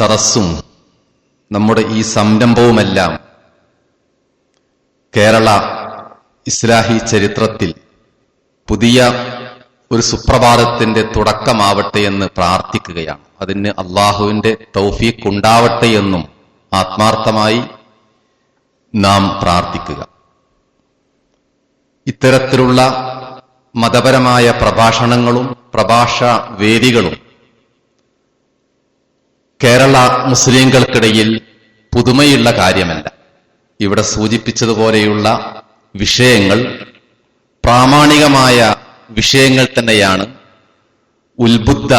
തറസ്സും നമ്മുടെ ഈ സംരംഭവുമെല്ലാം കേരള ഇസ്ലാഹി ചരിത്രത്തിൽ പുതിയ ഒരു സുപ്രഭാതത്തിന്റെ തുടക്കമാവട്ടെ എന്ന് പ്രാർത്ഥിക്കുകയാണ്. അതിന് അള്ളാഹുവിന്റെ തൗഫീഖ് ഉണ്ടാവട്ടെ എന്നും ആത്മാർത്ഥമായി നാം പ്രാർത്ഥിക്കുക. ഇത്തരത്തിലുള്ള മതപരമായ പ്രഭാഷണങ്ങളും പ്രഭാഷ വേദികളും കേരള മുസ്ലിങ്ങൾക്കിടയിൽ പുതുമയുള്ള കാര്യമല്ല. ഇവിടെ സൂചിപ്പിച്ചതുപോലെയുള്ള വിഷയങ്ങൾ പ്രാമാണികമായ വിഷയങ്ങൾ തന്നെയാണ് ഉത്ബുദ്ധ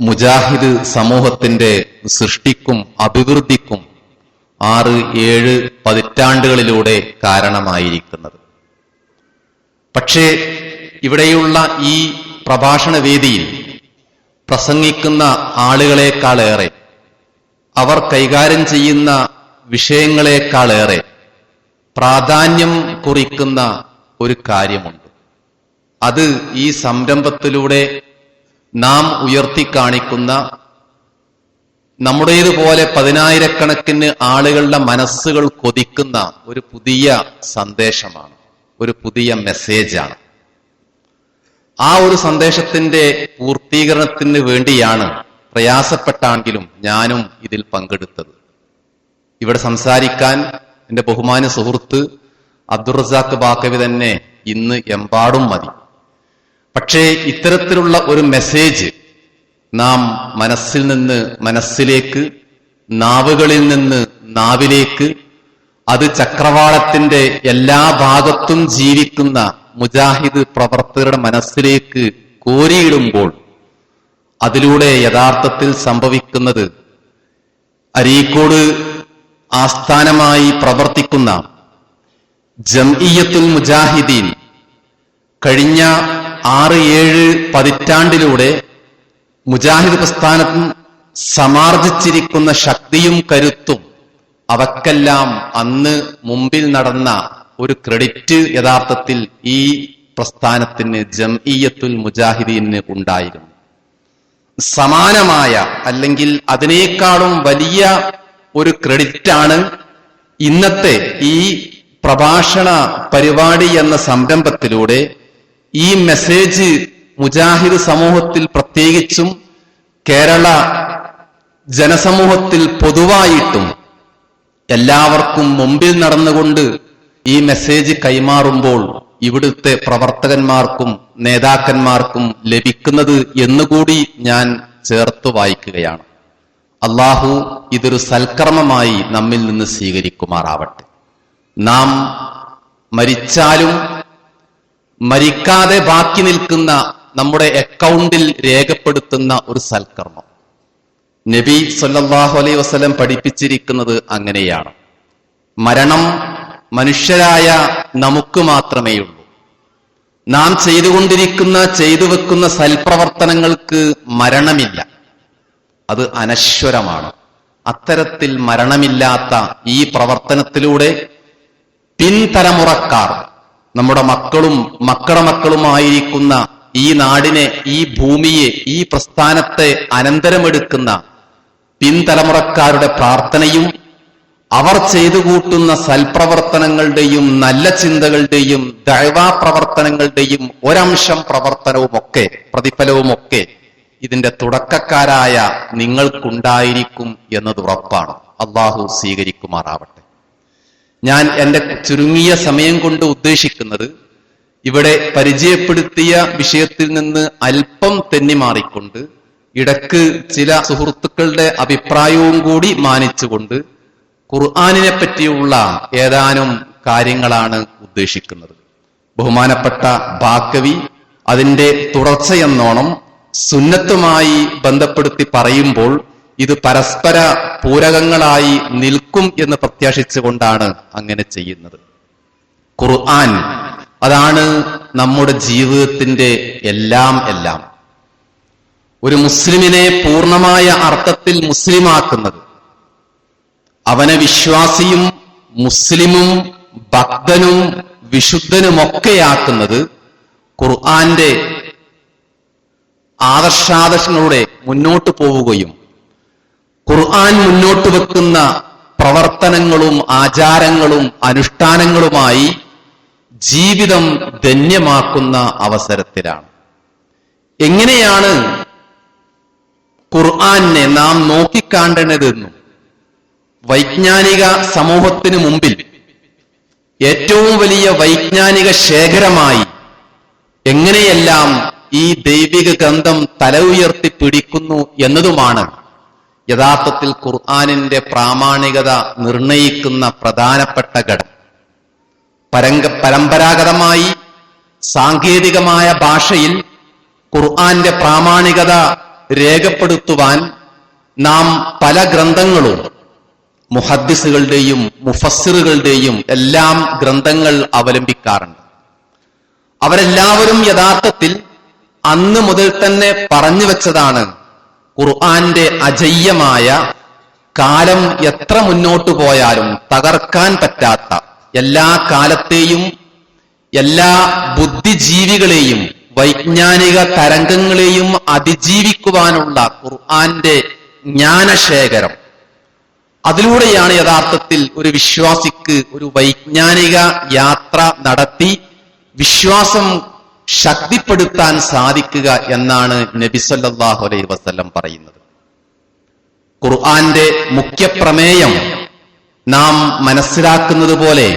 മുജാഹിദ് സമൂഹത്തിന്റെ സൃഷ്ടിക്കും അഭിവൃദ്ധിക്കും ആറ് ഏഴ് പതിറ്റാണ്ടുകളിലൂടെ കാരണമായിരിക്കുന്നത്. പക്ഷേ ഇവിടെയുള്ള ഈ പ്രഭാഷണ വേദിയിൽ പ്രസംഗിക്കുന്ന ആളുകളെക്കാളേറെ അവർ കൈകാര്യം ചെയ്യുന്ന വിഷയങ്ങളെക്കാളേറെ പ്രാധാന്യം കുറിക്കുന്ന ഒരു കാര്യമുണ്ട്. അത് ഈ സംരംഭത്തിലൂടെ നാം ഉയർത്തിക്കാണിക്കുന്ന നമ്മുടേതുപോലെ പതിനായിരക്കണക്കിന് ആളുകളുടെ മനസ്സുകൾ കൊതിക്കുന്ന ഒരു പുതിയ സന്ദേശമാണ് ഒരു പുതിയ മെസ്സേജാണ്. ആ ഒരു സന്ദേശത്തിന്റെ പൂർത്തീകരണത്തിന് വേണ്ടിയാണ് പ്രയാസപ്പെട്ടാണെങ്കിലും ഞാനും ഇതിൽ പങ്കെടുത്തത്. ഇവിടെ സംസാരിക്കാൻ എന്റെ ബഹുമാന സുഹൃത്ത് അബ്ദുറസാഖ് ബാക്കവി തന്നെ ഇന്ന് എമ്പാടും മതി. പക്ഷേ ഇത്തരത്തിലുള്ള ഒരു മെസ്സേജ് നാം മനസ്സിൽ നിന്ന് മനസ്സിലേക്ക് നാവുകളിൽ നിന്ന് നാവിലേക്ക് അത് ചക്രവാളത്തിന്റെ എല്ലാ ഭാഗത്തും ജീവിക്കുന്ന മുജാഹിദ് പ്രവർത്തകരുടെ മനസ്സിലേക്ക് കോരിയിടുമ്പോൾ അതിലൂടെ യഥാർത്ഥത്തിൽ സംഭവിക്കുന്നത് അരീക്കോട് ആസ്ഥാനമായി പ്രവർത്തിക്കുന്ന ജംഇയ്യത്തുൽ മുജാഹിദീൻ കഴിഞ്ഞ ആറ് ഏഴ് പതിറ്റാണ്ടിലൂടെ മുജാഹിദ് പ്രസ്ഥാനത്തും സമാർജിച്ചിരിക്കുന്ന ശക്തിയും കരുത്തും അവക്കെല്ലാം അന്ന് മുമ്പിൽ നടന്ന ഒരു ക്രെഡിറ്റ് യഥാർത്ഥത്തിൽ ഈ പ്രസ്ഥാനത്തിന് ജംഇയ്യത്തുൽ മുജാഹിദീന് ഉണ്ടായിരുന്നു. സമാനമായ അല്ലെങ്കിൽ അതിനേക്കാളും വലിയ ഒരു ക്രെഡിറ്റാണ് ഇന്നത്തെ ഈ പ്രഭാഷണ പരിപാടി എന്ന സംരംഭത്തിലൂടെ ഈ മെസ്സേജ് മുജാഹിദ് സമൂഹത്തിൽ പ്രത്യേകിച്ചും കേരള ജനസമൂഹത്തിൽ പൊതുവായിട്ടും എല്ലാവർക്കും മുമ്പിൽ നടന്നുകൊണ്ട് ഈ മെസ്സേജ് കൈമാറുമ്പോൾ ഇവിടുത്തെ പ്രവർത്തകന്മാർക്കും നേതാക്കന്മാർക്കും ലഭിക്കുന്നത് എന്നുകൂടി ഞാൻ ചേർത്ത് വായിക്കുകയാണ്. അള്ളാഹു ഇതൊരു സൽക്കർമ്മമായി നമ്മിൽ നിന്ന് സ്വീകരിക്കുമാറാവട്ടെ. നാം മരിച്ചാലും മരിക്കാതെ ബാക്കി നിൽക്കുന്ന നമ്മുടെ അക്കൗണ്ടിൽ രേഖപ്പെടുത്തുന്ന ഒരു സൽക്കർമ്മം. നബി സല്ലാഹു അലൈഹി വസ്ലം പഠിപ്പിച്ചിരിക്കുന്നത് അങ്ങനെയാണ്. മരണം മനുഷ്യരായ നമുക്ക് മാത്രമേ ഉള്ളൂ നാം ചെയ്തുകൊണ്ടിരിക്കുന്ന ചെയ്തു വെക്കുന്ന സൽപ്രവർത്തനങ്ങൾക്ക് മരണമില്ല. അത് അനശ്വരമാണ്. അത്തരത്തിൽ മരണമില്ലാത്ത ഈ പ്രവർത്തനത്തിലൂടെ പിൻതലമുറക്കാർ നമ്മുടെ മക്കളും മക്കളുടെ മക്കളുമായിരിക്കുന്ന ഈ നാടിനെ ഈ ഭൂമിയെ ഈ പ്രസ്ഥാനത്തെ അനന്തരമെടുക്കുന്ന പിൻതലമുറക്കാരുടെ പ്രാർത്ഥനയും അവർ ചെയ്തു കൂട്ടുന്ന സൽപ്രവർത്തനങ്ങളുടെയും നല്ല ചിന്തകളുടെയും ദൈവാ പ്രവർത്തനങ്ങളുടെയും ഒരംശം പ്രവർത്തനവുമൊക്കെ പ്രതിഫലവുമൊക്കെ ഇതിന്റെ തുടക്കക്കാരായ നിങ്ങൾക്കുണ്ടായിരിക്കും എന്നത് ഉറപ്പാണ്. അള്ളാഹു സ്വീകരിക്കുമാറാവട്ടെ. ഞാൻ എന്റെ ചുരുങ്ങിയ സമയം കൊണ്ട് ഉദ്ദേശിക്കുന്നത് ഇവിടെ പരിചയപ്പെടുത്തിയ വിഷയത്തിൽ നിന്ന് അല്പം തെന്നിമാറിക്കൊണ്ട് ഇടയ്ക്ക് ചില സുഹൃത്തുക്കളുടെ അഭിപ്രായവും കൂടി മാനിച്ചുകൊണ്ട് ഖുർആാനിനെ പറ്റിയുള്ള ഏതാനും കാര്യങ്ങളാണ് ഉദ്ദേശിക്കുന്നത്. ബഹുമാനപ്പെട്ട ബാക്കവി അതിന്റെ തുടർച്ചയെന്നോണം സുന്നത്തുമായി ബന്ധപ്പെടുത്തി പറയുമ്പോൾ ഇത് പരസ്പര പൂരകങ്ങളായി നിൽക്കും എന്ന് പ്രത്യാശിച്ചുകൊണ്ടാണ് അങ്ങനെ ചെയ്യുന്നത്. ഖുർആൻ അതാണ് നമ്മുടെ ജീവിതത്തിന്റെ എല്ലാം എല്ലാം. ഒരു മുസ്ലിമിനെ പൂർണമായ അർത്ഥത്തിൽ മുസ്ലിമാക്കുന്നത് അവനെ വിശ്വാസിയും മുസ്ലിമും ഭക്തനും വിശുദ്ധനുമൊക്കെയാക്കുന്നത് ഖുർആന്റെ ആദർശാദർശങ്ങളുടെ മുന്നോട്ട് പോവുകയും ഖുർആൻ മുന്നോട്ട് വെക്കുന്ന പ്രവർത്തനങ്ങളും ആചാരങ്ങളും അനുഷ്ഠാനങ്ങളുമായി ജീവിതം ധന്യമാക്കുന്ന അവസരത്തിലാണ്. എങ്ങനെയാണ് ഖുർആനെ നാം നോക്കിക്കാണ്ടേണ്ടതെന്നും വൈജ്ഞാനിക സമൂഹത്തിന് മുമ്പിൽ ഏറ്റവും വലിയ വൈജ്ഞാനിക ശേഖരമായി എങ്ങനെയെല്ലാം ഈ ദൈവിക ഗ്രന്ഥം തല ഉയർത്തി പിടിക്കുന്നു എന്നതുമാണ് യഥാർത്ഥത്തിൽ ഖുർആാനിന്റെ പ്രാമാണികത നിർണയിക്കുന്ന പ്രധാനപ്പെട്ട ഘടകം. പരങ്ക പരമ്പരാഗതമായി സാങ്കേതികമായ ഭാഷയിൽ ഖുർആന്റെ പ്രാമാണികത രേഖപ്പെടുത്തുവാൻ നാം പല ഗ്രന്ഥങ്ങളും മുഹദ്ദിസുകളുടെയും മുഫസ്സിറുകളുടെയും എല്ലാം ഗ്രന്ഥങ്ങൾ അവലംബിക്കാറുണ്ട്. അവരെല്ലാവരും യഥാർത്ഥത്തിൽ അന്ന് മുതൽ തന്നെ പറഞ്ഞു വെച്ചതാണ് ഖുർആന്റെ അജയ്യമായ കാലം എത്ര മുന്നോട്ടു പോയാലും തകർക്കാൻ പറ്റാത്ത എല്ലാ കാലത്തെയും എല്ലാ ബുദ്ധിജീവികളെയും വൈജ്ഞാനിക തരംഗങ്ങളെയും അതിജീവിക്കുവാനുള്ള ഖുർആന്റെ ജ്ഞാനശേഖരം അതിലൂടെയാണ് യഥാർത്ഥത്തിൽ ഒരു വിശ്വാസിക്ക് ഒരു വൈജ്ഞാനിക യാത്ര നടത്തി വിശ്വാസം ശക്തിപ്പെടുത്താൻ സാധിക്കുക എന്നാണ് നബിസല്ലാഹു അലൈ വസ്ല്ലം പറയുന്നത്. ഖുർആന്റെ മുഖ്യ പ്രമേയം നാം മനസ്സിലാക്കുന്നത് പോലെ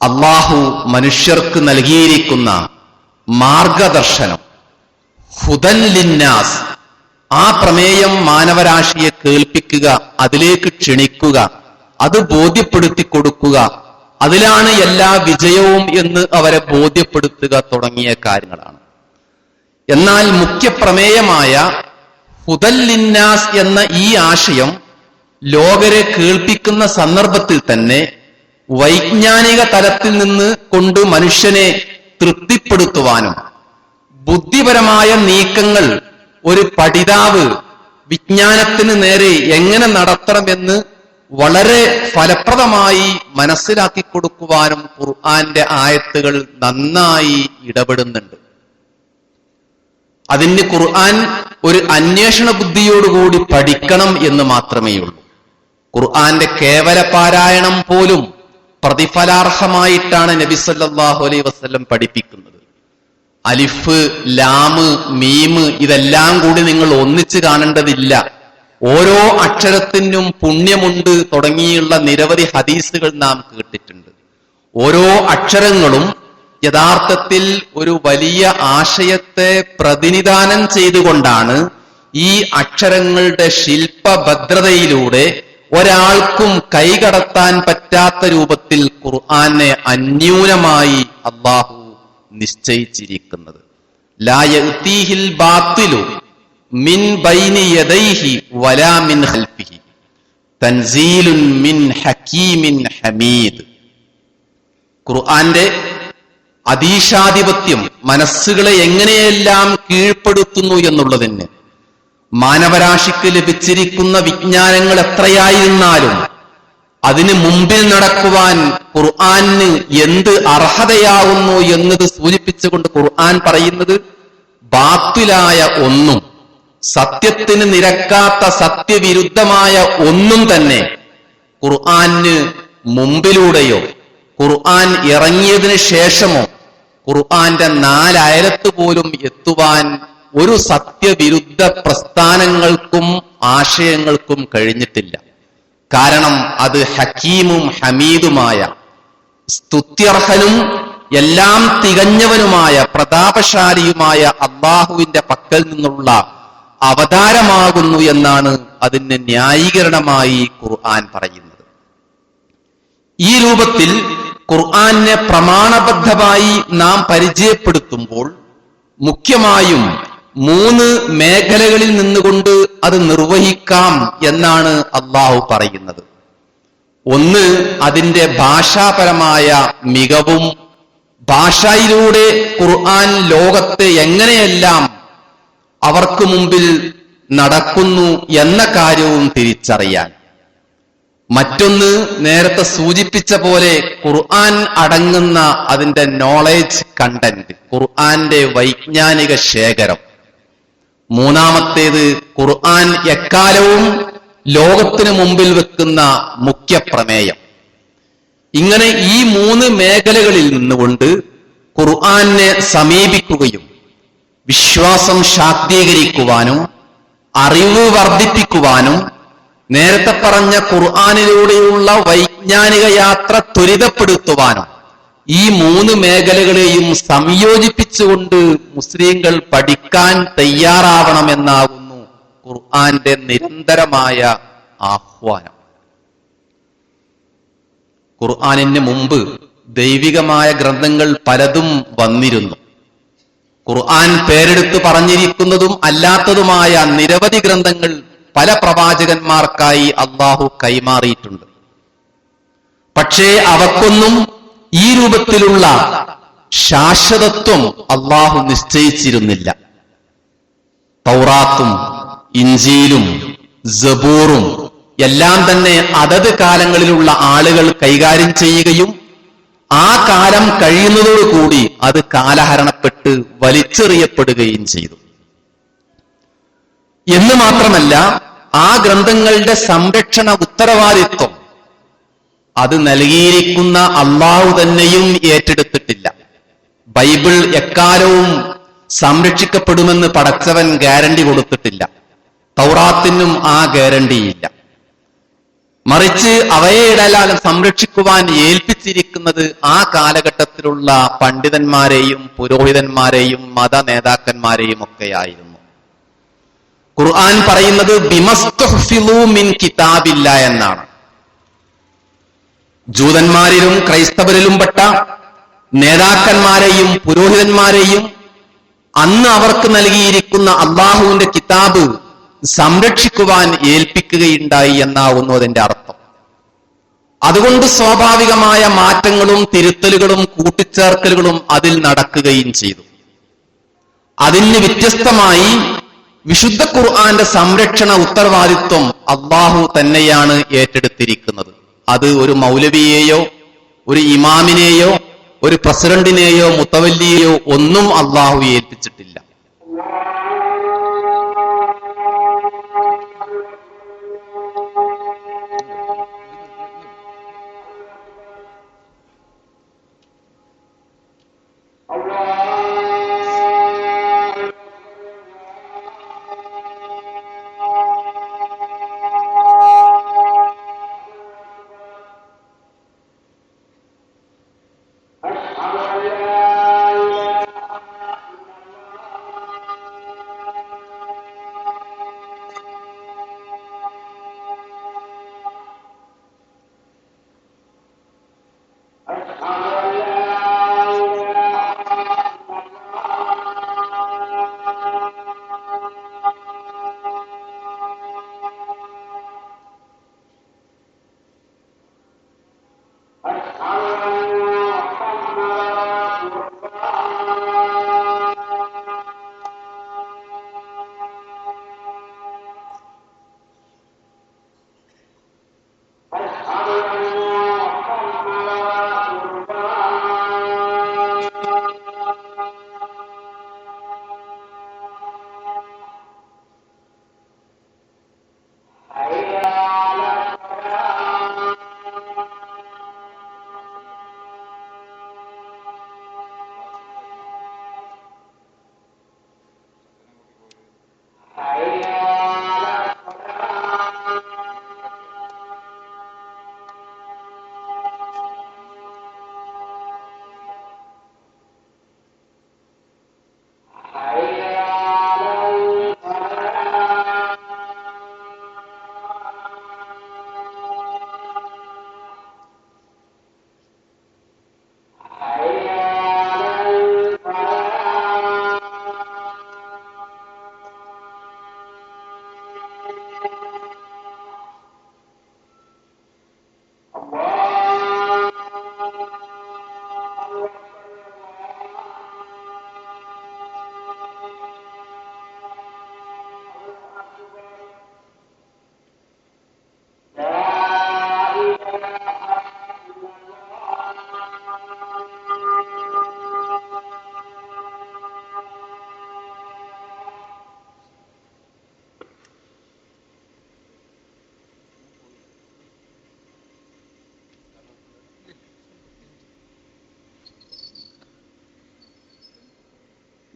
അള്ളാഹു മനുഷ്യർക്ക് നൽകിയിരിക്കുന്ന മാർഗദർശനം ഹുദൻ ലിന്നാസ് ആ പ്രമേയം മാനവരാശിയെ കേൾപ്പിക്കുക അതിലേക്ക് ക്ഷണിക്കുക അത് ബോധ്യപ്പെടുത്തി കൊടുക്കുക. അതിലാണ് എല്ലാ വിജയവും എന്ന് അവരെ ബോധ്യപ്പെടുത്തുക തുടങ്ങിയ കാര്യങ്ങളാണ്. എന്നാൽ മുഖ്യ പ്രമേയമായ ഹുദല്ലിന്നാസ് എന്ന ഈ ആശയം ലോകരെ കേൾപ്പിക്കുന്ന സന്ദർഭത്തിൽ തന്നെ വൈജ്ഞാനിക തലത്തിൽ നിന്ന് കൊണ്ട് മനുഷ്യനെ തൃപ്തിപ്പെടുത്തുവാനും ബുദ്ധിപരമായ നീക്കങ്ങൾ ഒരു പഠിതാവ് വിജ്ഞാനത്തിന് നേരെ എങ്ങനെ നടത്തണമെന്ന് വളരെ ഫലപ്രദമായി മനസ്സിലാക്കി കൊടുക്കുവാനും ഖുർആന്റെ ആയത്തുകൾ നന്നായി ഇടപെടുന്നുണ്ട്. അതിന് ഖുർആൻ ഒരു അന്വേഷണ ബുദ്ധിയോടുകൂടി പഠിക്കണം എന്ന് മാത്രമേ ഉള്ളൂ ഖുർആന്റെ കേവല പാരായണം പോലും പ്രതിഫലാർഹമായിട്ടാണ് നബി സല്ലല്ലാഹു അലൈഹി വസല്ലം പഠിപ്പിക്കുന്നത്. അലിഫ് ലാമ് മീമ് ഇതെല്ലാം കൂടി നിങ്ങൾ ഒന്നിച്ച് കാണേണ്ടതില്ല. ഓരോ അക്ഷരത്തിനും പുണ്യമുണ്ട് തുടങ്ങിയുള്ള നിരവധി ഹദീസുകൾ നാം കേട്ടിട്ടുണ്ട്. ഓരോ അക്ഷരങ്ങളും യഥാർത്ഥത്തിൽ ഒരു വലിയ ആശയത്തെ പ്രതിനിധാനം ചെയ്തുകൊണ്ടാണ് ഈ അക്ഷരങ്ങളുടെ ശില്പഭദ്രതയിലൂടെ ഒരാൾക്കും കൈകടത്താൻ പറ്റാത്ത രൂപത്തിൽ ഖുർആനെ അന്യൂനമായി അള്ളാഹു നിശ്ചയിച്ചിരിക്കുന്നത്. ലായീഹിൽ ബാത്തിലു മിൻ ബൈനി യദൈഹി വലാ മിൻ ഖൽഫിഹി. തൻസീലുൻ മിൻ ഹക്കീമിൻ ഹമീദ്. ഖുർആന്റെ അതീശാധിപത്യം മനസ്സുകളെ എങ്ങനെയെല്ലാം കീഴ്പ്പെടുത്തുന്നു എന്നുള്ളതിന് മാനവരാശിക്ക് ലഭിച്ചിരിക്കുന്ന വിജ്ഞാനങ്ങൾ എത്രയായിരുന്നാലും അതിന് മുമ്പിൽ നടക്കുവാൻ ഖുർആന് എന്ത് അർഹതയാവുന്നു എന്നത് സൂചിപ്പിച്ചുകൊണ്ട് ഖുർആൻ പറയുന്നത് ബാത്തിലായ ഒന്നും സത്യത്തിന് നിരക്കാത്ത സത്യവിരുദ്ധമായ ഒന്നും തന്നെ ഖുർആന് മുമ്പിലൂടെയോ ഖുർആൻ ഇറങ്ങിയതിന് ശേഷമോ ഖുർആന്റെ നാലായിരത്ത് പോലും എത്തുവാൻ ഒരു സത്യവിരുദ്ധ പ്രസ്ഥാനങ്ങൾക്കും ആശയങ്ങൾക്കും കഴിഞ്ഞിട്ടില്ല. കാരണം അത് ഹക്കീമും ഹമീദുമായ സ്തുത്യർഹനും എല്ലാം തികഞ്ഞവനുമായ പ്രതാപശാലിയുമായ അള്ളാഹുവിന്റെ പക്കൽ നിന്നുള്ള അവതാരമാകുന്നു എന്നാണ് അതിന് ന്യായീകരണമായി ഖുർആൻ പറയുന്നത്. ഈ രൂപത്തിൽ ഖുർആനെ പ്രമാണബദ്ധമായി നാം പരിചയപ്പെടുത്തുമ്പോൾ മുഖ്യമായും മൂന്ന് മേഖലകളിൽ നിന്നുകൊണ്ട് അത് നിർവഹിക്കാം എന്നാണ് അള്ളാഹു പറയുന്നത്. ഒന്ന് അതിന്റെ ഭാഷാപരമായ മികവും ഭാഷയിലൂടെ ഖുർആൻ ലോകത്തെ എങ്ങനെയെല്ലാം അവർക്ക് മുമ്പിൽ നടക്കുന്നു എന്ന കാര്യവും തിരിച്ചറിയാൻ. മറ്റൊന്ന് നേരത്തെ സൂചിപ്പിച്ച പോലെ ഖുർആൻ അടങ്ങുന്ന അതിന്റെ നോളേജ് കണ്ടന്റ് ഖുർആന്റെ വൈജ്ഞാനിക ശേഖരം. മൂന്നാമത്തേത് ഖുർആൻ എക്കാലവും ലോകത്തിന് മുമ്പിൽ വെക്കുന്ന മുഖ്യ പ്രമേയം. ഇങ്ങനെ ഈ മൂന്ന് മേഖലകളിൽ നിന്നുകൊണ്ട് ഖുർആാനെ സമീപിക്കുകയും വിശ്വാസം ശാക്തീകരിക്കുവാനും അറിവ് വർദ്ധിപ്പിക്കുവാനും നേരത്തെ പറഞ്ഞ ഖുർആാനിലൂടെയുള്ള വൈജ്ഞാനിക യാത്ര ത്വരിതപ്പെടുത്തുവാനും ഈ മൂന്ന് മേഖലകളെയും സംയോജിപ്പിച്ചുകൊണ്ട് മുസ്ലിങ്ങൾ പഠിക്കാൻ തയ്യാറാവണമെന്നാകുന്നു ഖുർആന്റെ നിരന്തരമായ ആഹ്വാനം. ഖുർആാനിന് മുമ്പ് ദൈവികമായ ഗ്രന്ഥങ്ങൾ പലതും വന്നിരുന്നു. ഖുർആൻ പേരെടുത്ത് പറഞ്ഞിരിക്കുന്നതും അല്ലാത്തതുമായ നിരവധി ഗ്രന്ഥങ്ങൾ പല പ്രവാചകന്മാർക്കായി അള്ളാഹു കൈമാറിയിട്ടുണ്ട്. പക്ഷേ അവക്കൊന്നും ഈ രൂപത്തിലുള്ള ശാശ്വതത്വം അള്ളാഹു നിശ്ചയിച്ചിരുന്നില്ല. തൗറാത്തും ഇഞ്ചിയിലും ജബൂറും എല്ലാം തന്നെ അതത് കാലങ്ങളിലുള്ള ആളുകൾ കൈകാര്യം ചെയ്യുകയും ആ കാലം കഴിയുന്നതോടുകൂടി അത് കാലഹരണപ്പെട്ട് വലിച്ചെറിയപ്പെടുകയും ചെയ്തു. എന്ന് മാത്രമല്ല ആ ഗ്രന്ഥങ്ങളുടെ സംരക്ഷണ ഉത്തരവാദിത്വം അത് നൽകിയിരിക്കുന്ന അള്ളാഹു തന്നെയും ഏറ്റെടുത്തിട്ടില്ല. ബൈബിൾ എക്കാലവും സംരക്ഷിക്കപ്പെടുമെന്ന് പടച്ചവൻ ഗ്യാരണ്ടി കൊടുത്തിട്ടില്ല. തൗറാത്തിനും ആ ഗ്യാരണ്ടിയില്ല. മറിച്ച് അവയെ ഇടലാലും സംരക്ഷിക്കുവാൻ ഏൽപ്പിച്ചിരിക്കുന്നത് ആ കാലഘട്ടത്തിലുള്ള പണ്ഡിതന്മാരെയും പുരോഹിതന്മാരെയും മത നേതാക്കന്മാരെയും ഒക്കെയായിരുന്നു. ഖുർആൻ പറയുന്നത് ബിമസ്തുഹ്ഫിളൂ മിൻ കിതാബില്ല എന്നാണ്. ജൂതന്മാരിലും ക്രൈസ്തവരിലും പെട്ട നേതാക്കന്മാരെയും പുരോഹിതന്മാരെയും അന്ന് അവർക്ക് നൽകിയിരിക്കുന്ന അള്ളാഹുവിന്റെ കിതാബ് സംരക്ഷിക്കുവാൻ ഏൽപ്പിക്കുകയുണ്ടായി എന്നാവുന്നു അതിന്റെ അർത്ഥം. അതുകൊണ്ട് സ്വാഭാവികമായ മാറ്റങ്ങളും തിരുത്തലുകളും കൂട്ടിച്ചേർക്കലുകളും അതിൽ നടക്കുകയും ചെയ്തു. അതിന് വ്യത്യസ്തമായി വിശുദ്ധ ഖുർആന്റെ സംരക്ഷണ ഉത്തരവാദിത്വം അള്ളാഹു തന്നെയാണ് ഏറ്റെടുത്തിരിക്കുന്നത്. അത് ഒരു മൗലവിയെയോ ഒരു ഇമാമിനെയോ ഒരു പ്രസിഡന്റിനെയോ മുത്തവല്ലിയെയോ ഒന്നും അള്ളാഹു ഏൽപ്പിച്ചിട്ടില്ല. Uh, uh,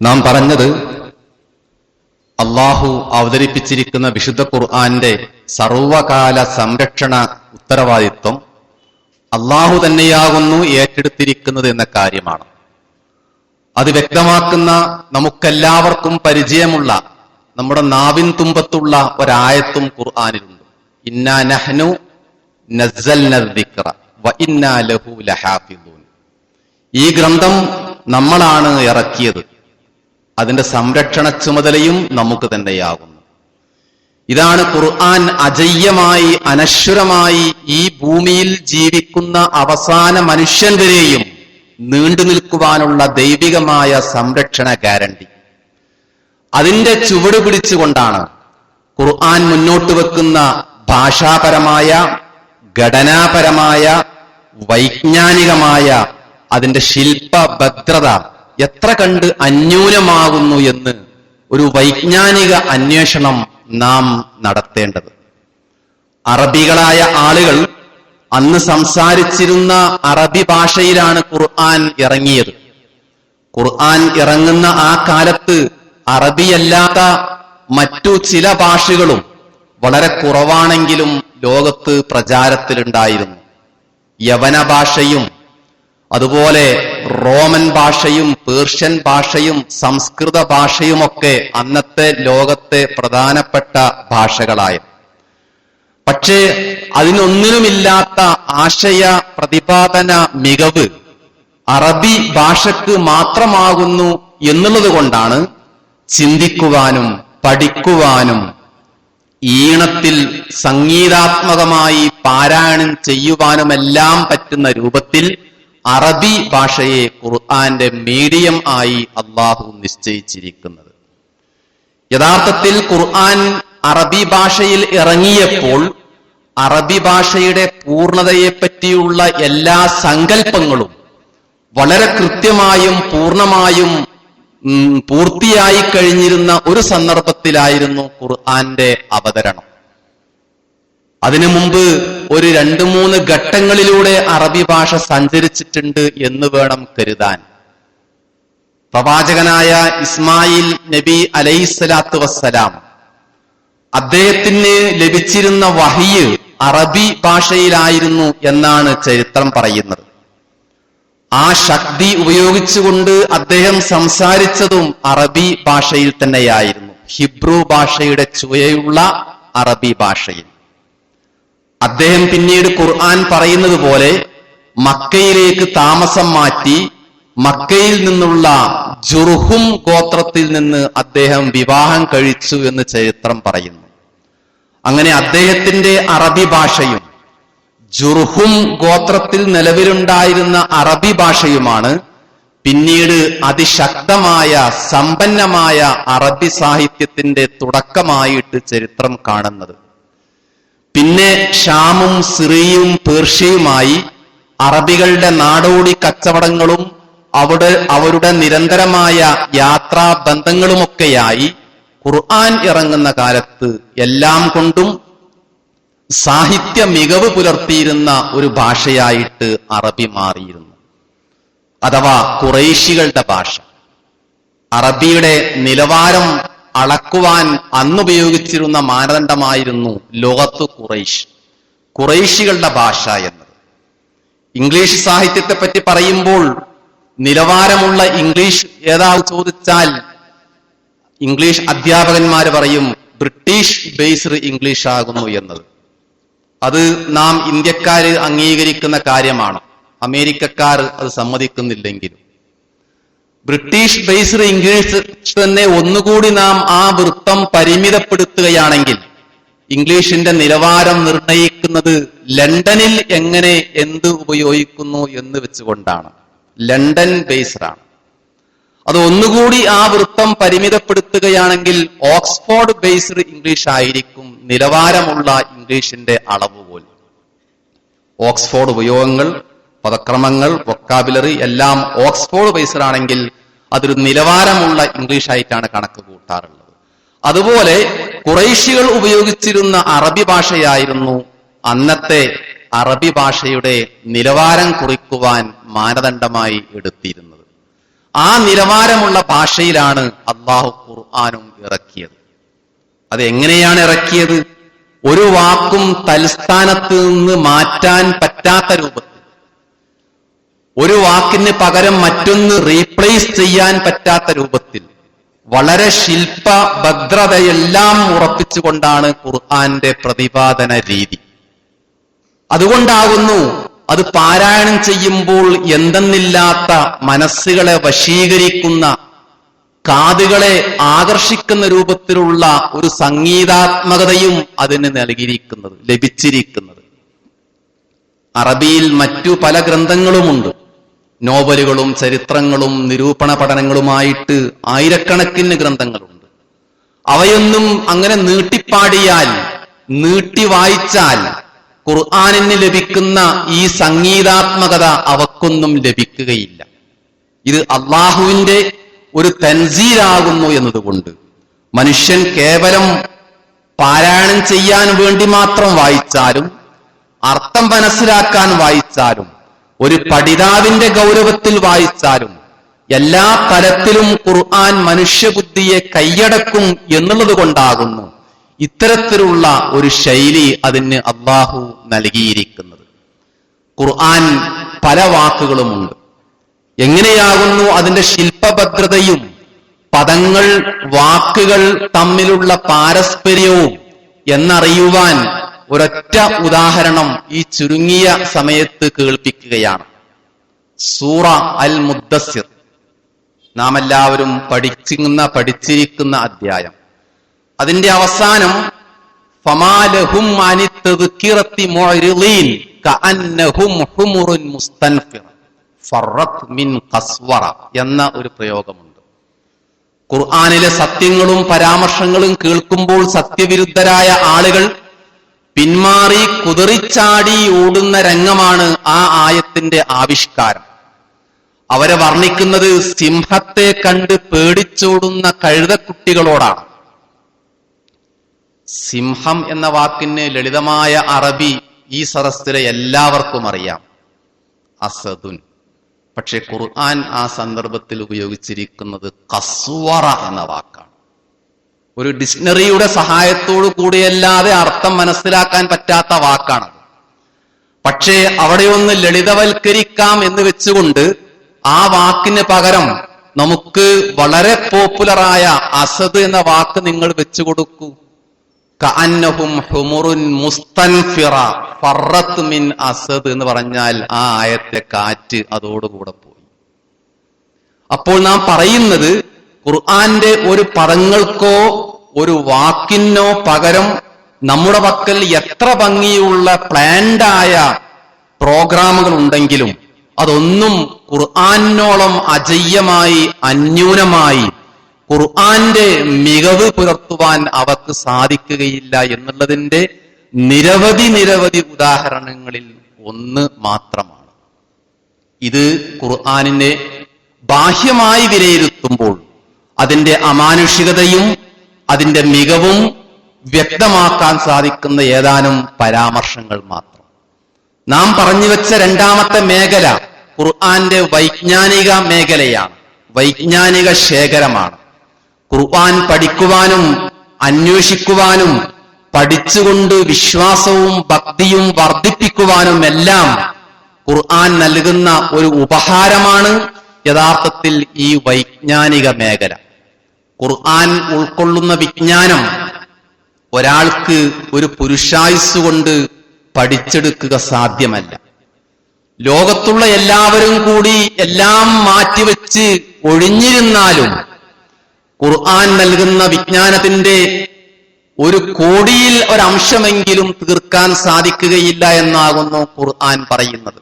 നാം പറഞ്ഞത് അള്ളാഹു അവതരിപ്പിച്ചിരിക്കുന്ന വിശുദ്ധ ഖുർആന്റെ സർവകാല സംരക്ഷണ ഉത്തരവാദിത്വം അള്ളാഹു തന്നെയാകുന്നു ഏറ്റെടുത്തിരിക്കുന്നത് എന്ന കാര്യമാണ്. അത് വ്യക്തമാക്കുന്ന നമുക്കെല്ലാവർക്കും പരിചയമുള്ള നമ്മുടെ നാവിൻ തുമ്പത്തുള്ള ഒരായത്തും ഖുർആാനിലുണ്ട്. ഇന്നാ നഹ്നു ഈ ഗ്രന്ഥം നമ്മളാണ് ഇറക്കിയത്. അതിന്റെ സംരക്ഷണ ചുമതലയും നമുക്ക് തന്നെയാകുന്നു. ഇതാണ് ഖുർആൻ അജയ്യമായി അനശ്വരമായി ഈ ഭൂമിയിൽ ജീവിക്കുന്ന അവസാന മനുഷ്യൻ വരെയും നീണ്ടു നിൽക്കുവാനുള്ള ദൈവികമായ സംരക്ഷണ ഗ്യാരണ്ടി. അതിന്റെ ചുവട് പിടിച്ചുകൊണ്ടാണ് ഖുർആൻ മുന്നോട്ട് വെക്കുന്ന ഭാഷാപരമായ ഘടനാപരമായ വൈജ്ഞാനികമായ അതിന്റെ ശില്പഭദ്രത എത്ര കണ്ട് അന്യൂനമാകുന്നു എന്ന് ഒരു വൈജ്ഞാനിക അന്വേഷണം നാം നടത്തേണ്ടത്. അറബികളായ ആളുകൾ അന്ന് സംസാരിച്ചിരുന്ന അറബി ഭാഷയിലാണ് ഖുർആൻ ഇറങ്ങിയത്. ഖുർആൻ ഇറങ്ങുന്ന ആ കാലത്ത് അറബിയല്ലാത്ത മറ്റു ചില ഭാഷകളും വളരെ കുറവാണെങ്കിലും ലോകത്ത് പ്രചാരത്തിലുണ്ടായിരുന്നു. യവന ഭാഷയും അതുപോലെ റോമൻ ഭാഷയും പേർഷ്യൻ ഭാഷയും സംസ്കൃത ഭാഷയുമൊക്കെ അന്നത്തെ ലോകത്തെ പ്രധാനപ്പെട്ട ഭാഷകളായിരുന്നു പക്ഷേ അതിനൊന്നിനുമില്ലാത്ത ആശയ പ്രതിപാദന മികവ് അറബി ഭാഷക്ക് മാത്രമാകുന്നു എന്നുള്ളത് കൊണ്ടാണ് ചിന്തിക്കുവാനും പഠിക്കുവാനും ഈണത്തിൽ സംഗീതാത്മകമായി പാരായണം ചെയ്യുവാനുമെല്ലാം പറ്റുന്ന രൂപത്തിൽ അറബി ഭാഷയെ ഖുർആന്റെ മീഡിയം ആയി അള്ളാഹു നിശ്ചയിച്ചിരിക്കുന്നത്. യഥാർത്ഥത്തിൽ ഖുർആൻ അറബി ഭാഷയിൽ ഇറങ്ങിയപ്പോൾ അറബി ഭാഷയുടെ പൂർണതയെപ്പറ്റിയുള്ള എല്ലാ സങ്കല്പങ്ങളും വളരെ കൃത്യമായും പൂർണമായും പൂർത്തിയായി കഴിഞ്ഞിരുന്ന ഒരു സന്ദർഭത്തിലായിരുന്നു ഖുർആന്റെ അവതരണം. അതിനു മുമ്പ് ഒരു രണ്ടു മൂന്ന് ഘട്ടങ്ങളിലൂടെ അറബി ഭാഷ സഞ്ചരിച്ചിട്ടുണ്ട് എന്ന് വേണം കരുതാൻ. പ്രവാചകനായ ഇസ്മായിൽ നബി അലൈഹിസ്സലാത്തു വസ്സലാം അദ്ദേഹത്തിന് ലഭിച്ചിരുന്ന വഹിയ് അറബി ഭാഷയിലായിരുന്നു എന്നാണ് ചരിത്രം പറയുന്നത്. ആ ശക്തി ഉപയോഗിച്ചുകൊണ്ട് അദ്ദേഹം സംസാരിച്ചതും അറബി ഭാഷയിൽ തന്നെയായിരുന്നു. ഹിബ്രു ഭാഷയുടെ ചുവയുള്ള അറബി ഭാഷയിൽ. അദ്ദേഹം പിന്നീട് ഖുർആൻ പറയുന്നത് പോലെ മക്കയിലേക്ക് താമസം മാറ്റി മക്കയിൽ നിന്നുള്ള ജുർഹും ഗോത്രത്തിൽ നിന്ന് അദ്ദേഹം വിവാഹം കഴിച്ചു എന്ന് ചരിത്രം പറയുന്നു. അങ്ങനെ അദ്ദേഹത്തിന്റെ അറബി ഭാഷയും ജുർഹും ഗോത്രത്തിൽ നിലവിലുണ്ടായിരുന്ന അറബി ഭാഷയുമാണ് പിന്നീട് അതിശക്തമായ സമ്പന്നമായ അറബി സാഹിത്യത്തിന്റെ തുടക്കമായിട്ട് ചരിത്രം കാണുന്നത്. പിന്നെ ഷാമും സിറിയും പേർഷ്യയുമായി അറബികളുടെ നാടോടി കച്ചവടങ്ങളും അവിടെ അവരുടെ നിരന്തരമായ യാത്രാ ബന്ധങ്ങളുമൊക്കെയായി ഖുർആൻ ഇറങ്ങുന്ന കാലത്ത് എല്ലാം കൊണ്ടും സാഹിത്യ മികവ് പുലർത്തിയിരുന്ന ഒരു ഭാഷയായിട്ട് അറബി മാറിയിരുന്നു. അഥവാ കുറേശികളുടെ ഭാഷ. അറബിയുടെ നിലവാരം അളക്കുവാൻ അന്നുപയോഗിച്ചിരുന്ന മാനദണ്ഡമായിരുന്നു ലോകത്ത് കുറൈഷ് കുറൈശികളുടെ ഭാഷ എന്നത്. ഇംഗ്ലീഷ് സാഹിത്യത്തെ പറ്റി പറയുമ്പോൾ നിലവാരമുള്ള ഇംഗ്ലീഷ് ഏതാ ചോദിച്ചാൽ ഇംഗ്ലീഷ് അധ്യാപകന്മാർ പറയും ബ്രിട്ടീഷ് ബേസ്ഡ് ഇംഗ്ലീഷ് ആകുന്നു എന്നത്. അത് നാം ഇന്ത്യക്കാര് അംഗീകരിക്കുന്ന കാര്യമാണ്. അമേരിക്കക്കാർ അത് സമ്മതിക്കുന്നില്ലെങ്കിലും. ബ്രിട്ടീഷ് ബേസ്ഡ് ഇംഗ്ലീഷ് തന്നെ ഒന്നുകൂടി നാം ആ വൃത്തം പരിമിതപ്പെടുത്തുകയാണെങ്കിൽ ഇംഗ്ലീഷിന്റെ നിലവാരം നിർണയിക്കുന്നത് ലണ്ടനിൽ എങ്ങനെ എന്ത് ഉപയോഗിക്കുന്നു എന്ന് വെച്ചുകൊണ്ടാണ്. ലണ്ടൻ ബേസ്ഡാണ് അത് ഒന്നുകൂടി ആ വൃത്തം പരിമിതപ്പെടുത്തുകയാണെങ്കിൽ ഓക്സ്ഫോർഡ് ബേസ്ഡ് ഇംഗ്ലീഷ് ആയിരിക്കും നിലവാരമുള്ള ഇംഗ്ലീഷിന്റെ അളവുകോൽ. ഓക്സ്ഫോർഡ് ഉപയോഗങ്ങൾ പദക്രമങ്ങൾ വൊക്കാബുലറി എല്ലാം ഓക്സ്ഫോർഡ് ബേസ്ഡാണെങ്കിൽ അതൊരു നിലവാരമുള്ള ഇംഗ്ലീഷ് ആയിട്ടാണ് കണക്ക് കൂട്ടാറുള്ളത്. അതുപോലെ കുറേശികൾ ഉപയോഗിച്ചിരുന്ന അറബി ഭാഷയായിരുന്നു അന്നത്തെ അറബി ഭാഷയുടെ നിലവാരം കുറിക്കുവാൻ മാനദണ്ഡമായി എടുത്തിരുന്നത്. ആ നിലവാരമുള്ള ഭാഷയിലാണ് അള്ളാഹു ഖുർആാനും ഇറക്കിയത്. അത് എങ്ങനെയാണ് ഇറക്കിയത്? ഒരു വാക്കും തൽസ്ഥാനത്ത് നിന്ന് മാറ്റാൻ പറ്റാത്ത രൂപത്തിൽ. ഒരു വാക്കിന് പകരം മറ്റൊന്ന് റീപ്ലേസ് ചെയ്യാൻ പറ്റാത്ത രൂപത്തിൽ വളരെ ശില്പ ഭദ്രതയെല്ലാം ഉറപ്പിച്ചുകൊണ്ടാണ് ഖുർആന്റെ പ്രതിപാദന രീതി. അതുകൊണ്ടാകുന്നു അത് പാരായണം ചെയ്യുമ്പോൾ എന്തെന്നില്ലാത്ത മനസ്സുകളെ വശീകരിക്കുന്ന കാതുകളെ ആകർഷിക്കുന്ന രൂപത്തിലുള്ള ഒരു സംഗീതാത്മകതയും അതിന് നൽകിയിരിക്കുന്നത് ലഭിച്ചിരിക്കുന്നത്. അറബിയിൽ മറ്റു പല ഗ്രന്ഥങ്ങളുമുണ്ട്. നോവലുകളും ചരിത്രങ്ങളും നിരൂപണ പഠനങ്ങളുമായിട്ട് ആയിരക്കണക്കിന് ഗ്രന്ഥങ്ങളുണ്ട്. അവയൊന്നും അങ്ങനെ നീട്ടിപ്പാടിയാൽ നീട്ടി വായിച്ചാൽ ഖുർആാനിന് ലഭിക്കുന്ന ഈ സംഗീതാത്മകത അവക്കൊന്നും ലഭിക്കുകയില്ല. ഇത് അള്ളാഹുവിന്റെ ഒരു തൻസീലാകുന്നു എന്നതുകൊണ്ട് മനുഷ്യൻ കേവലം പാരായണം ചെയ്യാൻ വേണ്ടി മാത്രം വായിച്ചാലും അർത്ഥം മനസ്സിലാക്കാൻ വായിച്ചാലും ഒരു പഠിതാവിന്റെ ഗൗരവത്തിൽ വായിച്ചാലും എല്ലാ തലത്തിലും ഖുർആൻ മനുഷ്യബുദ്ധിയെ കൈയടക്കും എന്നുള്ളത് കൊണ്ടാകുന്നു ഇത്തരത്തിലുള്ള ഒരു ശൈലി അതിന് അള്ളാഹു നൽകിയിരിക്കുന്നത്. ഖുർആൻ പല വാക്കുകളുമുണ്ട്. എങ്ങനെയാകുന്നു അതിന്റെ ശില്പഭദ്രതയും പദങ്ങൾ വാക്കുകൾ തമ്മിലുള്ള പാരസ്പര്യവും എന്നറിയുവാൻ ഒരൊറ്റ ഉദാഹരണം ഈ ചുരുങ്ങിയ സമയത്ത് കേൾപ്പിക്കുകയാണ്. സൂറ അൽ മുദ്ദസിർ നാം എല്ലാവരും പഠിച്ചിരുന്ന പഠിച്ചിരിക്കുന്ന അധ്യായം. അതിന്റെ അവസാനം ഫമാലഹും മിൻ എന്ന ഒരു പ്രയോഗമുണ്ട്. ഖുർആാനിലെ സത്യങ്ങളും പരാമർശങ്ങളും കേൾക്കുമ്പോൾ സത്യവിരുദ്ധരായ ആളുകൾ പിന്മാറി കുതിറിച്ചാടി ഓടുന്ന രംഗമാണ് ആ ആയത്തിന്റെ ആവിഷ്കാരം. അവരെ വർണിക്കുന്നത് സിംഹത്തെ കണ്ട് പേടിച്ചോടുന്ന കഴുതക്കുട്ടികളോടാണ്. സിംഹം എന്ന വാക്കിന് ലളിതമായ അറബി ഈ സദസ്സിലെ എല്ലാവർക്കും അറിയാം. അസദുൻ. പക്ഷെ ഖുർആൻ ആ സന്ദർഭത്തിൽ ഉപയോഗിച്ചിരിക്കുന്നത് കസ്വറ എന്ന വാക്കാണ്. ഒരു ഡിക്ഷണറിയുടെ സഹായത്തോടു കൂടിയല്ലാതെ അർത്ഥം മനസ്സിലാക്കാൻ പറ്റാത്ത വാക്കാണ് പക്ഷേ അവിടെ ഒന്ന് ലളിതവൽക്കരിക്കാം എന്ന് വെച്ചുകൊണ്ട് ആ വാക്കിന് പകരം നമുക്ക് വളരെ പോപ്പുലറായ അസദ് എന്ന വാക്ക് നിങ്ങൾ വെച്ചു കൊടുക്കൂ. മിൻ അസദ് എന്ന് പറഞ്ഞാൽ ആ ആയത്തെ കാറ്റ് അതോടുകൂടെ പോയി. അപ്പോൾ നാം പറയുന്നത് ഖുർആന്റെ ഒരു പദങ്ങൾക്കോ ഒരു വാക്കിനോ പകരം നമ്മുടെ പക്കൽ എത്ര ഭംഗിയുള്ള പ്ലാൻഡായ പ്രോഗ്രാമുകൾ ഉണ്ടെങ്കിലും അതൊന്നും ഖുർആാനോളം അജയ്യമായി അന്യൂനമായി ഖുർആന്റെ മികവ് പുലർത്തുവാൻ അവർക്ക് സാധിക്കുകയില്ല എന്നുള്ളതിന്റെ നിരവധി നിരവധി ഉദാഹരണങ്ങളിൽ ഒന്ന് മാത്രമാണ്. ഇത് ഖുർആാനിനെ ബാഹ്യമായി വിലയിരുത്തുമ്പോൾ അതിന്റെ അമാനുഷികതയും അതിന്റെ മികവും വ്യക്തമാക്കാൻ സാധിക്കുന്ന ഏതാനും പരാമർശങ്ങൾ മാത്രം. നാം പറഞ്ഞു വെച്ച രണ്ടാമത്തെ മേഖല ഖുർആന്റെ വൈജ്ഞാനിക മേഖലയാണ് വൈജ്ഞാനിക ശേഖരമാണ്. ഖുർആൻ പഠിക്കുവാനും അന്വേഷിക്കുവാനും പഠിച്ചുകൊണ്ട് വിശ്വാസവും ഭക്തിയും വർദ്ധിപ്പിക്കുവാനും എല്ലാം ഖുർആൻ നൽകുന്ന ഒരു ഉപഹാരമാണ് യഥാർത്ഥത്തിൽ ഈ വൈജ്ഞാനിക മേഖല. ഖുർആൻ ഉൾക്കൊള്ളുന്ന വിജ്ഞാനം ഒരാൾക്ക് ഒരു പുരുഷായുസ് കൊണ്ട് പഠിച്ചെടുക്കുക സാധ്യമല്ല. ലോകത്തുള്ള എല്ലാവരും കൂടി എല്ലാം മാറ്റിവെച്ച് ഒഴിഞ്ഞിരുന്നാലും ഖുർആൻ നൽകുന്ന വിജ്ഞാനത്തിന്റെ ഒരു കോടിയിൽ ഒരംശമെങ്കിലും തീർക്കാൻ സാധിക്കുകയില്ല എന്നാകുന്നു ഖുർആൻ പറയുന്നത്.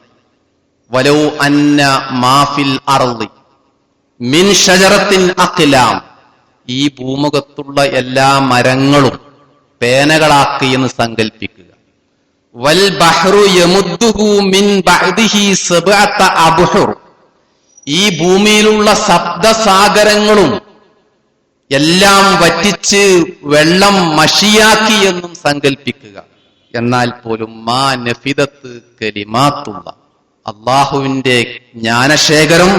വലോ അന്ന മാഫിൽ അറളി മിൻ ഷജറത്തിൻ അഖിലാം ഈ ഭൂമുഖത്തുള്ള എല്ലാ മരങ്ങളും പേനകളാക്കി എന്ന് സങ്കല്പിക്കുക വൽ ബഹ്റു യമുദ്ദുഹു മിൻ ബഅദിഹി സബഅത അബ്ഹുർ. ഈ ഭൂമിയിലുള്ള ശബ്ദസാഗരങ്ങളും എല്ലാം വറ്റിച്ച് വെള്ളം മഷിയാക്കി എന്നും സങ്കല്പിക്കുക എന്നാൽ പോലും മാ നഫിദത്ത് കലിമാത്തുള്ള അള്ളാഹുവിന്റെ ജ്ഞാനശേഖരം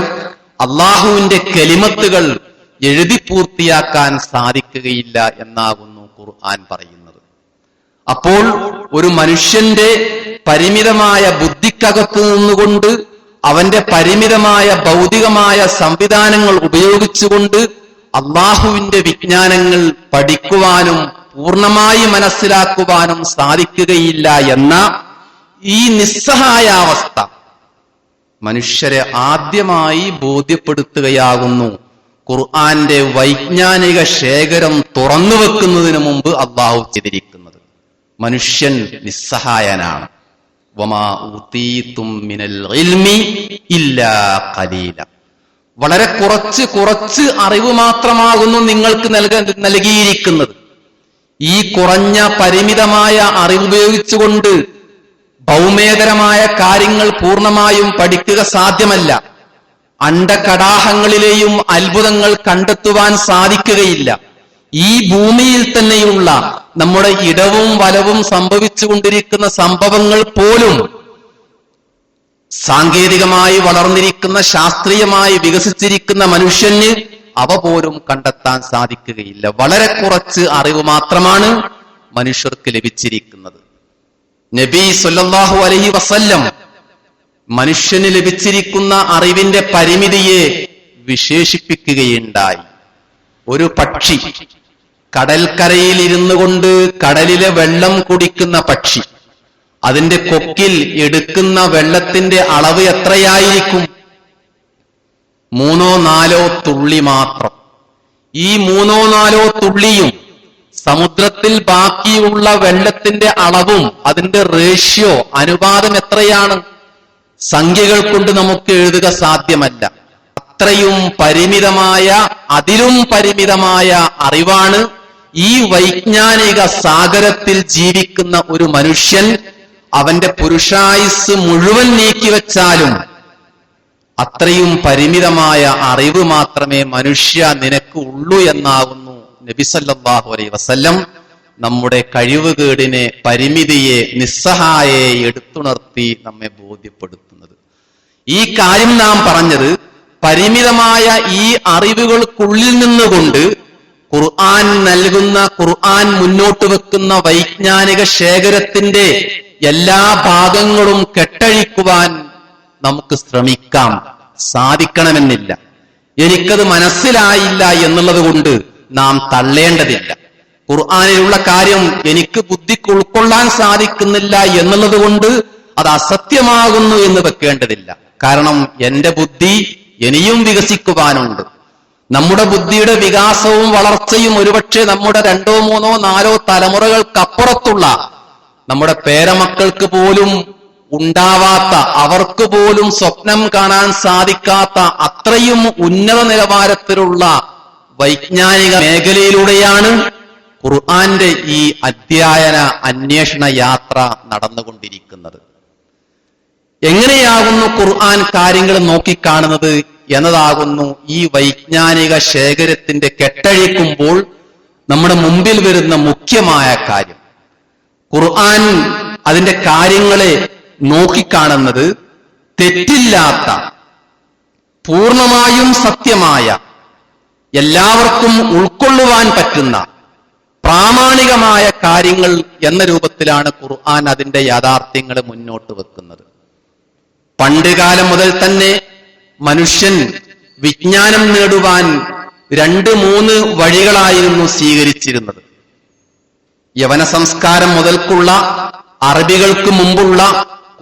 അള്ളാഹുവിന്റെ കെലിമത്തുകൾ എഴുതി പൂർത്തിയാക്കാൻ സാധിക്കുകയില്ല എന്നാകുന്നു ഖുർആൻ പറയുന്നത്. അപ്പോൾ ഒരു മനുഷ്യന്റെ പരിമിതമായ ബുദ്ധിക്കകത്ത് നിന്നുകൊണ്ട് അവന്റെ പരിമിതമായ ഭൗതികമായ സംവിധാനങ്ങൾ ഉപയോഗിച്ചുകൊണ്ട് അള്ളാഹുവിന്റെ വിജ്ഞാനങ്ങൾ പഠിക്കുവാനും പൂർണമായി മനസ്സിലാക്കുവാനും സാധിക്കുകയില്ല എന്ന ഈ നിസ്സഹായാവസ്ഥ മനുഷ്യരെ ആദ്യമായി ബോധ്യപ്പെടുത്തുകയാകുന്നു. ഖുർആന്റെ വൈജ്ഞാനിക ശേഖരം തുറന്നു വെക്കുന്നതിന് മുമ്പ് അള്ളാഹു ചെയ്തിരിക്കുന്നത്. മനുഷ്യൻ നിസ്സഹായനാണ്. വളരെ കുറച്ച് കുറച്ച് അറിവ് മാത്രമാകുന്നു നിങ്ങൾക്ക് നൽക നൽകിയിരിക്കുന്നത്. ഈ കുറഞ്ഞ പരിമിതമായ അറിവ് ഉപയോഗിച്ചുകൊണ്ട് ഭൗമേതരമായ കാര്യങ്ങൾ പൂർണമായും പഠിക്കുക സാധ്യമല്ല. അണ്ടകടാഹങ്ങളിലെയും അത്ഭുതങ്ങൾ കണ്ടെത്തുവാൻ സാധിക്കുകയില്ല. ഈ ഭൂമിയിൽ തന്നെയുള്ള നമ്മുടെ ഇടവും വലവും സംഭവിച്ചുകൊണ്ടിരിക്കുന്ന സംഭവങ്ങൾ പോലും സാങ്കേതികമായി വളർന്നിരിക്കുന്ന ശാസ്ത്രീയമായി വികസിച്ചിരിക്കുന്ന മനുഷ്യന് അവ പോലും കണ്ടെത്താൻ സാധിക്കുകയില്ല. വളരെ കുറച്ച് അറിവ് മാത്രമാണ് മനുഷ്യർക്ക് ലഭിച്ചിരിക്കുന്നത്. നബി സൊല്ലാഹു അലഹി വസല്ലം മനുഷ്യന് ലഭിച്ചിരിക്കുന്ന അറിവിന്റെ പരിമിതിയെ വിശേഷിപ്പിക്കുകയുണ്ടായി. ഒരു പക്ഷി കടൽക്കരയിൽ ഇരുന്നു കൊണ്ട് കടലിലെ വെള്ളം കുടിക്കുന്ന പക്ഷി അതിന്റെ കൊക്കിൽ എടുക്കുന്ന വെള്ളത്തിന്റെ അളവ് എത്രയായിരിക്കും? മൂന്നോ നാലോ തുള്ളി മാത്രം. ഈ മൂന്നോ നാലോ തുള്ളിയും സമുദ്രത്തിൽ ബാക്കിയുള്ള വെള്ളത്തിന്റെ അളവും അതിന്റെ റേഷ്യോ അനുപാതം എത്രയാണ്? സംഖ്യകൾ കൊണ്ട് നമുക്ക് എഴുതുക സാധ്യമല്ല. അത്രയും പരിമിതമായ അതിലും പരിമിതമായ അറിവാണ് ഈ വൈജ്ഞാനിക സാഗരത്തിൽ ജീവിക്കുന്ന ഒരു മനുഷ്യൻ അവന്റെ പുരുഷായുസ് മുഴുവൻ നീക്കിവെച്ചാലും അത്രയും പരിമിതമായ അറിവ് മാത്രമേ മനുഷ്യ നിനക്ക് ഉള്ളൂ എന്നാകുന്നു നബിസല്ലാഹു അലൈ വസല്ലം. നമ്മുടെ കഴിവുകേടിനെ പരിമിതിയെ നിസ്സഹായെ എടുത്തുണർത്തി നമ്മെ ബോധ്യപ്പെടുത്തുന്നത്. ഈ കാര്യം നാം പറഞ്ഞത് പരിമിതമായ ഈ അറിവുകൾക്കുള്ളിൽ നിന്നുകൊണ്ട് ഖുർആൻ നൽകുന്ന ഖുർആൻ മുന്നോട്ട് വെക്കുന്ന വൈജ്ഞാനിക ശേഖരത്തിന്റെ എല്ലാ ഭാഗങ്ങളും കെട്ടഴിക്കുവാൻ നമുക്ക് ശ്രമിക്കാം. സാധിക്കണമെന്നില്ല. എനിക്കത് മനസ്സിലായില്ല എന്നുള്ളത് കൊണ്ട് നാം തള്ളേണ്ടതില്ല. ഖുർആാനിലുള്ള കാര്യം എനിക്ക് ബുദ്ധിക്ക് ഉൾക്കൊള്ളാൻ സാധിക്കുന്നില്ല എന്നുള്ളത് കൊണ്ട് അത് അസത്യമാകുന്നു എന്ന് വെക്കേണ്ടതില്ല. കാരണം എന്റെ ബുദ്ധി ഇനിയും വികസിക്കുവാനുണ്ട്. നമ്മുടെ ബുദ്ധിയുടെ വികാസവും വളർച്ചയും ഒരുപക്ഷെ നമ്മുടെ രണ്ടോ മൂന്നോ നാലോ തലമുറകൾക്കപ്പുറത്തുള്ള നമ്മുടെ പേരമക്കൾക്ക് പോലും ഉണ്ടാവാത്ത അവർക്ക് പോലും സ്വപ്നം കാണാൻ സാധിക്കാത്ത അത്രയും ഉന്നത നിലവാരത്തിലുള്ള വൈജ്ഞാനിക മേഖലയിലൂടെയാണ് ഖുർആന്റെ ഈ അധ്യയന അന്വേഷണ യാത്ര നടന്നുകൊണ്ടിരിക്കുന്നത്. എങ്ങനെയാകുന്നു ഖുർആൻ കാര്യങ്ങൾ നോക്കിക്കാണുന്നത് എന്നതാകുന്നു ഈ വൈജ്ഞാനിക ശേഖരത്തിന്റെ കെട്ടഴിക്കുമ്പോൾ നമ്മുടെ മുമ്പിൽ വരുന്ന മുഖ്യമായ കാര്യം. ഖുർആൻ അതിന്റെ കാര്യങ്ങളെ നോക്കിക്കാണുന്നത് തെറ്റില്ലാത്ത പൂർണമായും സത്യമായ എല്ലാവർക്കും ഉൾക്കൊള്ളുവാൻ പറ്റുന്ന പ്രാമാണികമായ കാര്യങ്ങൾ എന്ന രൂപത്തിലാണ് ഖുർആൻ അതിന്റെ യാഥാർത്ഥ്യങ്ങൾ മുന്നോട്ട് വെക്കുന്നത്. പണ്ട് കാലം മുതൽ തന്നെ മനുഷ്യൻ വിജ്ഞാനം നേടുവാൻ രണ്ട് മൂന്ന് വഴികളായിരുന്നു സ്വീകരിച്ചിരുന്നത്. യവന സംസ്കാരം മുതൽക്കുള്ള അറബികൾക്ക് മുമ്പുള്ള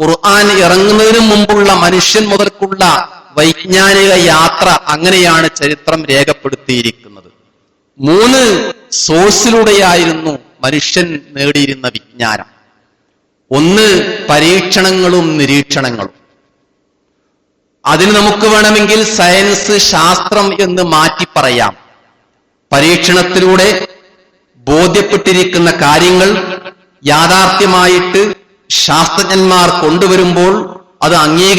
ഖുർആൻ ഇറങ്ങുന്നതിനു മുമ്പുള്ള മനുഷ്യൻ മുതൽക്കുള്ള വൈജ്ഞാനിക യാത്ര അങ്ങനെയാണ് ചരിത്രം രേഖപ്പെടുത്തിയിരിക്കുന്നത്. മൂന്ന് സോഴ്സിലൂടെയായിരുന്നു മനുഷ്യൻ നേടിയിരുന്ന വിജ്ഞാനം. ഒന്ന് പരീക്ഷണങ്ങളും നിരീക്ഷണങ്ങളും. അതിന് നമുക്ക് വേണമെങ്കിൽ സയൻസ് ശാസ്ത്രം എന്ന് മാറ്റി പറയാം. പരീക്ഷണത്തിലൂടെ ബോധ്യപ്പെട്ടിരിക്കുന്ന കാര്യങ്ങൾ യാഥാർത്ഥ്യമായിട്ട് ശാസ്ത്രജ്ഞന്മാർ കൊണ്ടുവരുമ്പോൾ അത് അംഗീകരിക്കും.